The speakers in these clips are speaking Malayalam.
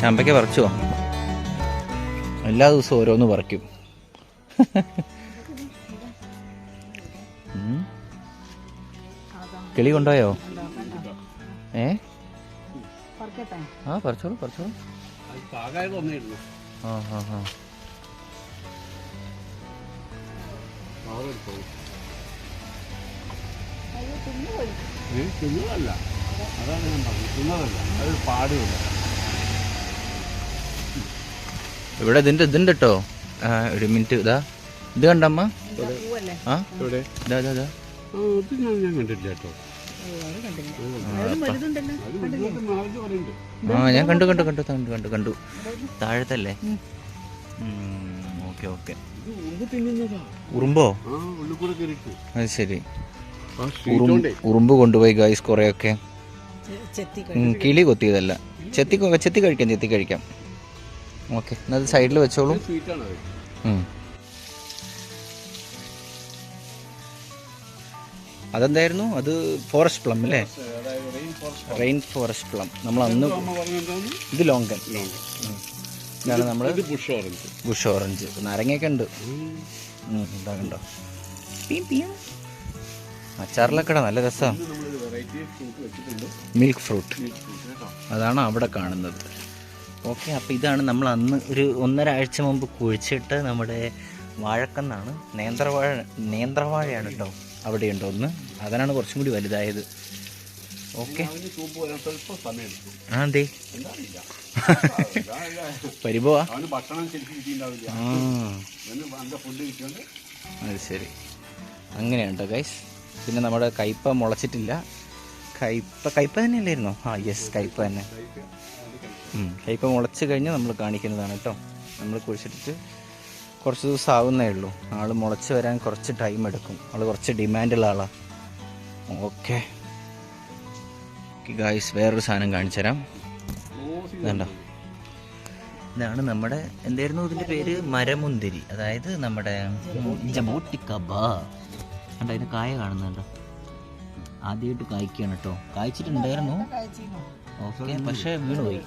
ചാമ്പയ്ക്ക പറിച്ചു? എല്ലാ ദിവസവും ഓരോന്ന് പറിക്കും. കിളി കൊണ്ടുപോയോ? ഏ? ആ പറിച്ചോളൂ പറിച്ചോളൂ. ആ ആ ആ. തിന്നതല്ല അതാണ് ഞാൻ പറഞ്ഞത്. തിന്നതല്ല. അതൊരു പാടുമില്ല. ഇവിടെ ഇതിന്റെ ഇതുണ്ട് കേട്ടോ ഒരു മിനിറ്റ് ഇതാ. ഇത് കണ്ടമ്മ? ആ? ഇതാ ഇതാ ഇതാ. ഞാൻ കണ്ടിട്ടില്ല കേട്ടോ ആ കണ്ടു കണ്ടു കണ്ടു കണ്ടു കണ്ടു കണ്ടു. താഴത്തല്ലേ? Okay okay. ഉറുമ്പോ അത് ശരി. ആ ഉറുമ്പ് കൊണ്ടുപോയി ഗൈസ് കുറെയൊക്കെ. കിളി കൊത്തിയതല്ല. ചെത്തി ചെത്തി കഴിക്കാം ചെത്തി കഴിക്കാം. ഓക്കെ. എന്നാൽ സൈഡിൽ വെച്ചോളൂ. അതെന്തായിരുന്നു? അത് ഫോറസ്റ്റ് പ്ലം അല്ലേ? റെയിൻ ഫോറസ്റ്റ് പ്ലം നമ്മൾ അന്ന് ഇത് ലോങ്കൻ. ലോങ് ഇതാണ് നമ്മൾ ബുഷ് ഓറഞ്ച് ബുഷ് ഓറഞ്ച് നാരങ്ങയൊക്കെ ഉണ്ട്. ഇതാ കണ്ടോ. അച്ചാറിലൊക്കെ നല്ല രസമാണ് മിൽക്ക് ഫ്രൂട്ട് അതാണ് അവിടെ കാണുന്നത്. ഓക്കെ അപ്പോൾ ഇതാണ് നമ്മൾ അന്ന് ഒരു ഒന്നര ആഴ്ച മുമ്പ് കുഴിച്ചിട്ട് നമ്മുടെ വാഴക്കന്നാണ്. നേന്ത്രവാഴ നേന്ത്രവാഴയാണ് കേട്ടോ അവിടെ ഉണ്ടോ ഒന്ന്. അതിനാണ് കുറച്ചും കൂടി വലുതായത്. ഓക്കെ. ആ അതെ പരിപോവാ അത് ശരി. അങ്ങനെയാണ് ഗൈസ് പിന്നെ നമ്മുടെ കയ്പ മുളച്ചിട്ടില്ല. കയ്പ കയ്പ തന്നെയല്ലായിരുന്നോ? ആ യെസ് കയ്പ തന്നെ. ഉം, കയ്പ മുളച്ച് കഴിഞ്ഞ് നമ്മൾ കാണിക്കുന്നതാണ് കേട്ടോ. നമ്മൾ കുഴിച്ചിട്ട് കുറച്ച് ദിവസം ആവുന്നേ ഉള്ളൂ. ആൾ മുളച്ച് വരാൻ കുറച്ച് ടൈം എടുക്കും. ആൾ കുറച്ച് ഡിമാൻഡുള്ള ആളാണ് ഓക്കെ ഗായ്സ് വേറൊരു സാധനം കാണിച്ചു തരാം വേണ്ട ഇതാണ് നമ്മുടെ എന്തായിരുന്നു ഇതിന്റെ പേര്? മരമുന്തിരി. അതായത് നമ്മുടെ ജബോട്ടിക്കബ. കണ്ടോ അതിന് കായ കാണുന്നുണ്ടോ. ആദ്യമായിട്ട് കായ്ക്കാണ് കേട്ടോ. കായ്ച്ചിട്ടുണ്ടായിരുന്നു. ഓക്കെ പക്ഷേ വീണുപോയി.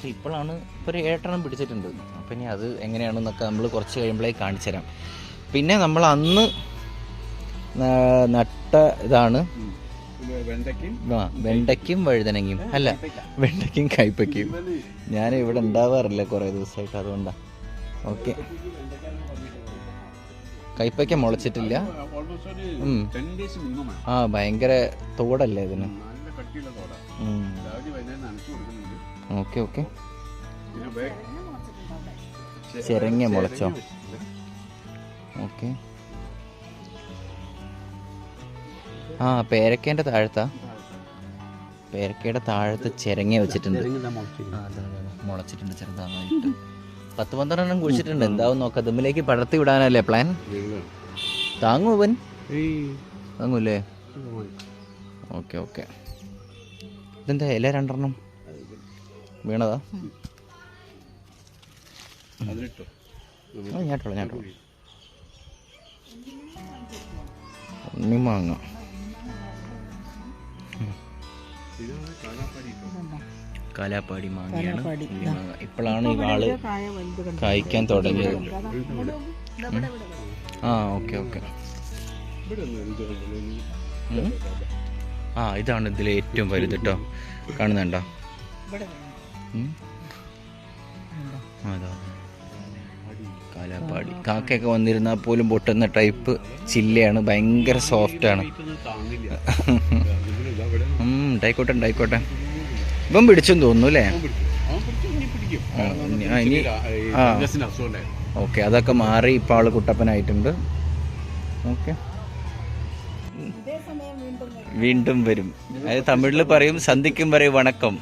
പക്ഷെ ഇപ്പോഴാണ് ഇപ്പോൾ ഒരു ഏട്ടെണ്ണം പിടിച്ചിട്ടുണ്ട്. അപ്പം ഇനി അത് എങ്ങനെയാണെന്നൊക്കെ നമ്മൾ കുറച്ച് കഴിയുമ്പോഴേ കാണിച്ചു തരാം. പിന്നെ നമ്മൾ അന്ന് നട്ട ഇതാണ്. വെണ്ടയ്ക്കും വഴുതനങ്ങയും. അല്ല വെണ്ടയ്ക്കും. കയ്പയ്ക്കും ഞാൻ ഇവിടെ ഉണ്ടാവാറില്ല കുറേ ദിവസമായിട്ട് അതുകൊണ്ടാണ് ഓക്കെ. കയ്പയ്ക്ക മുളച്ചിട്ടില്ല. ആ ഭയങ്കര തോടല്ലേ ഇതിന്? കട്ടിയുള്ള തോട. രാവിലെ വൈകുന്നേരം നനച്ചു കൊടുക്കുന്നുണ്ട്. Okay okay. ചിരങ്ങ മുളച്ചോ? ഓക്കെ. ആ പേരക്കേന്റെ താഴത്താ. പേരക്കയുടെ താഴത്ത് ചിരങ്ങ വെച്ചിട്ടുണ്ട്. മുളച്ചിട്ടുണ്ട് ചെറുതായിട്ട്. പത്ത് പന്ത്രണ്ടെണ്ണം കുഴിച്ചിട്ടുണ്ട്. എന്താവും നോക്കാം തമ്മിലേക്ക് പടർത്തി വിടാനല്ലേ പ്ലാൻ. താങ്ങൂ അവൻ താങ്ങൂല്ലേ? Okay okay. ഇതെന്താ ഇല രണ്ടെണ്ണം വീണതാ. ഞാട്ടോളൂ ഞാട്ടോളൂ ഉണ്ണിമാങ്ങ കാലാപ്പാടി മാങ്ങയാണ്. ഉണ്ണിമാങ്ങ ഉണ്ണി മാങ്ങ. ഇപ്പോഴാണ് ഈ വാൾ കായ വലുത് കണ്ടു? കായ്ക്കാൻ തുടങ്ങിയത്. ആ ഓക്കെ ഓക്കെ. ആ ഇതാണ് ഇതിലെ ഏറ്റവും വലുത് കേട്ടോ കാണുന്നുണ്ടോ? ഇവിടെ ഉം. ആ, അതാ കാലാപ്പാടി. കാക്കയൊക്കെ വന്നിരുന്നാൽ പോലും പൊട്ടുന്ന ടൈപ്പ് ചില്ലയാണ്. ഭയങ്കര സോഫ്റ്റാണ് ഉണ്ടായിക്കോട്ടെ ഉണ്ടായിക്കോട്ടെ. ഇപ്പം പിടിച്ചെന്ന് തോന്നുന്നു അല്ലേ. ഇനി പിടിക്കും. ആ. ഓക്കെ അതൊക്കെ മാറി ഇപ്പോൾ ആൾ കുട്ടപ്പനായിട്ടുണ്ട്. ഓക്കെ. വീണ്ടും വരും. അതായത് തമിഴിൽ പറയും സന്ധിക്കും വരെ വണക്കം.